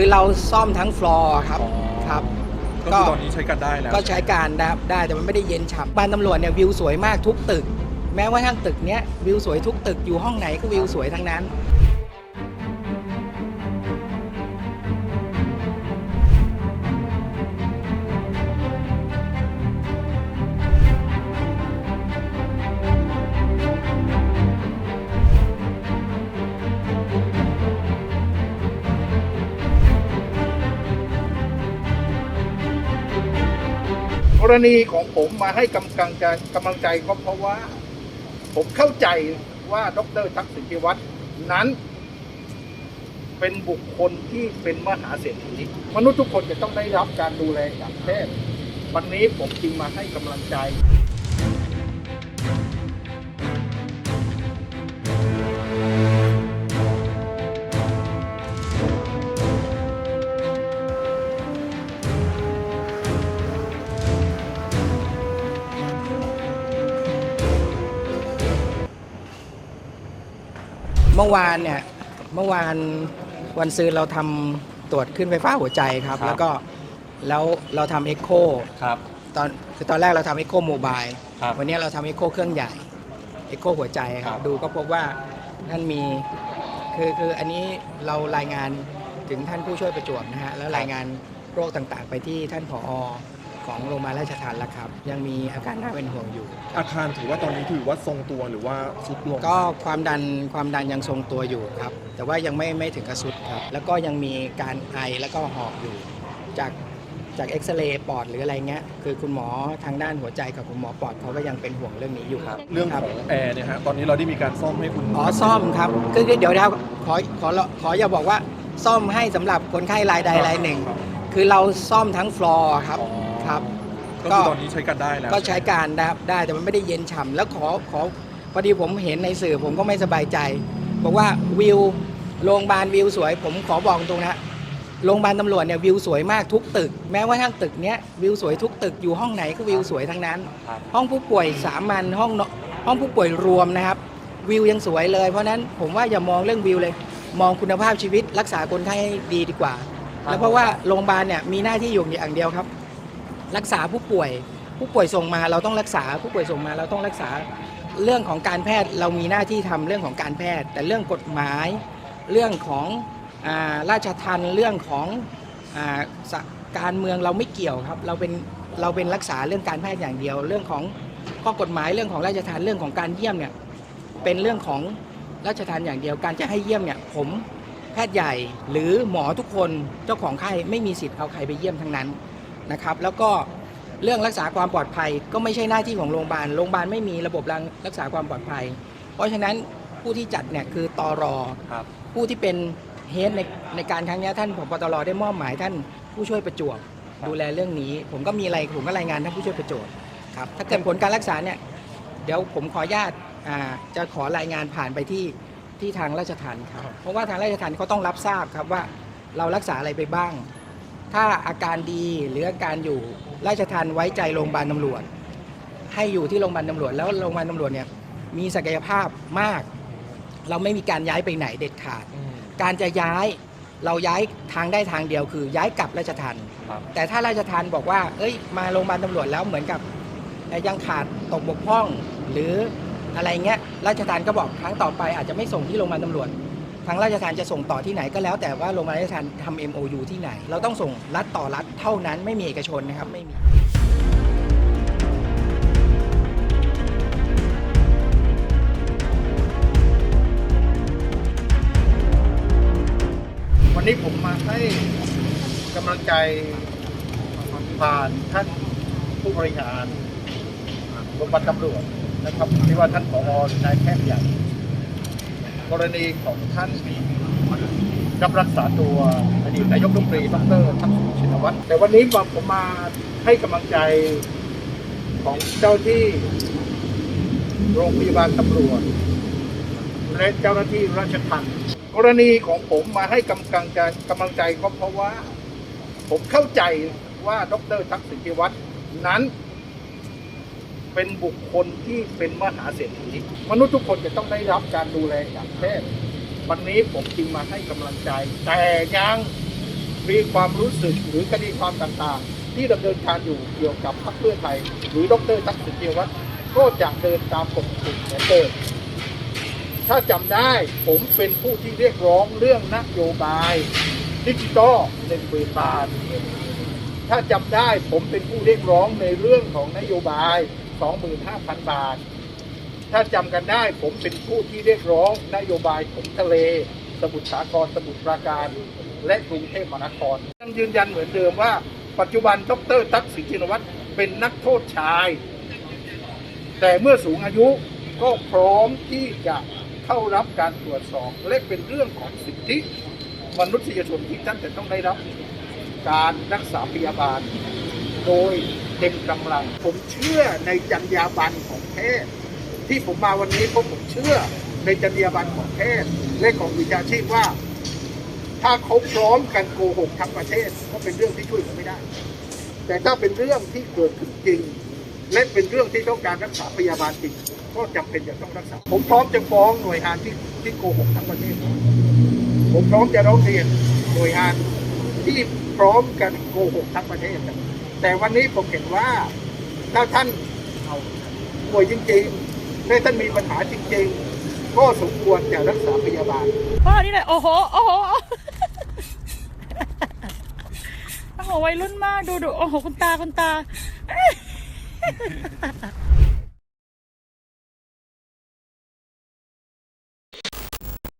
คือเราซ่อมทั้งฟลอร์ครับอ๋อครับ ก็คือตอนนี้ใช้กันได้แล้วก็ใช้การได้ได้แต่มันไม่ได้เย็นฉ่ำบ้านตำรวจเนี่ยวิวสวยมากทุกตึก แม้ว่าทั้งตึกเนี้ยวิวสวยทุกตึกอยู่ห้องไหนก็วิวสวยทั้งนั้น รณีของผมมาให้กำลังใจกำลังใจก็เพราะว่า ผมเข้าใจว่าดรทักษิณชินวัตรนั้น เป็นบุคคลที่เป็นมหาเศรษฐีมนุษย์ทุกคนจะต้องได้รับการดูแลจากแพทย์วันนี้ผมจึงมาให้กำลังใจ เมื่อวานเนี่ยเมื่อวานวันซืนเราทำตรวจขึ้นไฟฟ้าหัวใจครับ ครับ แล้วก็แล้วเราทำเอ็กโคครับ ตอนคือตอนแรกเราทำเอ็กโคโมบายครับวันนี้เราทำเอ็กโคเครื่องใหญ่เอ็กโคหัวใจคครัรับบ ดูก็พบว่าท่านมีคือคืออันนี้เรารายงานถึงท่านผู้ช่วยประจวบนะฮะแล้วรายงานโรคต่างๆ ไปที่ท่านผอ ของโรงพยาบาลราชทัณฑ์แล้วครับ ยังมีอาการน่าเป็นห่วงอยู่ อาคารถือว่าตอนนี้ถือว่าทรงตัวหรือว่าสุดลงก็ความดันความดันยังทรงตัวอยู่ครับ แต่ว่ายังไม่ไม่ถึงกระสุดครับ แล้วก็ยังมีการไอแล้วก็หอบอยู่ จากจากเอ็กซเรย์ปอดหรืออะไรเงี้ยคือคุณหมอทางด้านหัวใจกับคุณหมอปอดเขาก็ยังเป็นห่วงเรื่องนี้อยู่ครับเรื่องคขบองแอร์เนี่ยฮะตอนนี้เราได้มีการซ่อมให้คุณอ๋อซ่อมครับคือเดี๋ยวนะครับขอขอขออย่าบอกว่าซ่อมให้สำหรับคนไข้รายใดรายหนึ่ง ครับคือเราซ่อมทั้งฟลอร์ครับ อ๋อ ครับ ก็คือตอนนี้ใช้กันได้แล้วก็ใช้การได้ได้แต่มันไม่ได้เย็นฉ่ำแล้วขอขอพอดีผมเห็นในสื่อผมก็ไม่สบายใจ บอกว่าวิวโรงพยาบาลวิวสวย ผมขอบอกตรงนะโรงพยาบาลตำรวจเนี่ยวิวสวยมากทุกตึก แม้ว่าทั้งตึกเนี้ยวิวสวยทุกตึกอยู่ห้องไหนก็วิวสวยทั้งนั้นครับห้องผู้ป่วยสามัญห้องนห้องผู้ป่วยรวมนะครับ วิวยังสวยเลย เพราะฉะนั้นผมว่าอย่ามองเรื่องวิวเลย มองคุณภาพชีวิตรักษาคนไข้ให้ดีดีกว่า แล้วเพราะว่าโรงพยาบาลเนี่ยมีหน้าที่อยู่อย่างเดียวครับ รักษาผู้ป่วย ผู้ป่วยส่งมาเราต้องรักษา ผู้ป่วยส่งมาเราต้องรักษาเรื่องของการแพทย์เรามีหน้าที่ทำเรื่องของการแพทย์ แต่เรื่องกฎหมาย เรื่องของอาราชทันเรื่องของอาสะการเมืองเราไม่เกี่ยวครับเราเป็นเราเป็นรักษาเรื่องการแพทย์อย่างเดียว เรื่องของข้อกฎหมายเรื่องของราชทันเรื่องของการเยี่ยมเนี่ยเป็นเรื่องของราชทันอย่างเดียว การจะให้เยี่ยมเนี่ยผมแพทย์ใหญ่หรือหมอทุกคนเจ้าของไข้ไม่มีสิทธิ์เอาใครไปเยี่ยมทั้งนั้น นะครับ แล้วก็เรื่องรักษาความปลอดภัยก็ไม่ใช่หน้าที่ของโรงพยาบาล โรงพยาบาลไม่มีระบบรักษาความปลอดภัย เพราะฉะนั้นผู้ที่จัดเนี่ยคือตอรอครับ ผู้ที่เป็นเฮดในในการครั้งเนี้ยท่านผบตรได้มอบหมายท่านผู้ช่วยประจวบครับ ดูแลเรื่องนี้ ผมก็มีอะไรผมก็รายงานท่านผู้ช่วยประจวบครับถ้าเกิดผลการรักษาเนี่ยเดี๋ยวผมขออนุญาตอ่าจะขอรายงานผ่านไปที่ที่ทางราชทัณฑ์ครับเพราะว่าทางราชทัณฑ์เขาต้องรับทราบครับว่าเรารักษาอะไรไปบ้าง ถ้าอาการดีหรืออาการอยู่ราชทัณฑ์ไว้ใจโรงพยาบาลตำรวจ ให้อยู่ที่โรงพยาบาลตำรวจแล้วโรงพยาบาลตำรวจเนี่ยมีศักยภาพมาก เราไม่มีการย้ายไปไหนเด็ดขาดอืมการจะย้ายเราย้ายทางได้ทางเดียวคือย้ายกลับราชทันครับแต่ถ้าราชทันบอกว่า เอ้ย มาโรงพยาบาลตำรวจแล้วเหมือนกับเอ่อยังขาดตกบกพร่อง หรืออะไรเงี้ยราชทันก็บอกครั้งต่อไปอาจจะไม่ส่งที่โรงพยาบาลตำรวจ ทางราชทันจะส่งต่อที่ไหนก็แล้ว แต่ว่าโรงพยาบาลราชทันทำ MOU ที่ไหน เราต้องส่งรัฐต่อรัฐเท่านั้นไม่มีเอกชนนะครับไม่มีวันนี้ผมมาให้กำลังใจผ่านท่านผู้บริหารโรงพยาบาลตำรวจนะครับที่ว่าท่านผออนายแพทย์ใหญ่ กรณีของท่านรับรักษาตัวอดีตนายกรัฐมนตรีดรทักษิณชินวัตรแต่วันนี้ผมมาให้กำลังใจของเจ้าที่โรงพยาบาลตำรวจ และเจ้าหน้าที่ราชทัณฑ์กรณีของผมมาให้กำลังใจกำลังใจก็เพราะว่า ผมเข้าใจว่าดรทักษิณชินวัตรนั้น เป็นบุคคลที่เป็นมหาเศรษฐีมนุษย์ทุกคนจะต้องได้รับการดูแลจากแพทย์วันนี้ผมจึงมาให้กำลังใจ แต่ยังมีความรู้สึกหรือคดีความต่างๆ ที่ดำเนินการอยู่เกี่ยวกับพรรคเพื่อไทย หรือดรทักษิณชินวัตก็จะเดินตามปกติเหมือนเดิมถ้าจำได้ผมเป็นผู้ที่เรียกร้องเรื่องนโยบายดิจิตอลหนึ่งหมื่นบาทถ้าจำได้ผมเป็นผู้เรียกร้องในเรื่องของนโยบาย 25,000 บาท ถ้าจำกันได้ผมเป็นผู้ที่เรียกร้องนโยบายถมทะเล สมุทรสาครสมุทรปราการ และกรุงเทพมหานครยังยืนยันเหมือนเดิมว่า ปัจจุบันดรทักษิณชินวัตรเป็นนักโทษชาย แต่เมื่อสูงอายุก็พร้อมที่จะเข้ารับการตรวจสอบ และเป็นเรื่องของสิทธิมนุษยชนที่ท่านจะต้องได้รับการรักษาพยาบาลโดย เต็มกำลัง ผมเชื่อในจรรยาบรรณของแพทย์ที่ผมมาวันนี้เพราะผมเชื่อในจรรยาบรรณของแพทย์และของวิชาชีพว่า ถ้าเขาพร้อมกันโกหกทั้งประเทศก็เป็นเรื่องที่ช่วยผมไม่ได้ แต่ถ้าเป็นเรื่องที่เกิดขึ้นจริง และเป็นเรื่องที่ต้องการรักษาพยาบาลจริงก็จำเป็นจะต้องรักษา ผมพร้อมจะฟ้องหน่วยงานที่ที่โกหกทั้งประเทศ ผมพร้อมจะร้องเรียนหน่วยงานที่พร้อมกันโกหกทั้งประเทศ แต่วันนี้ผมเห็นว่าถ้าท่านป่วยจริงๆถ้าท่านมีปัญหาจริง ๆ ก็สมควรจะรักษาพยาบาลพ่อนี่แหละโอ้โหโอ้โหโอ้โหวัยรุ่นมากดูดูโอ้โหคุณตาคุณตา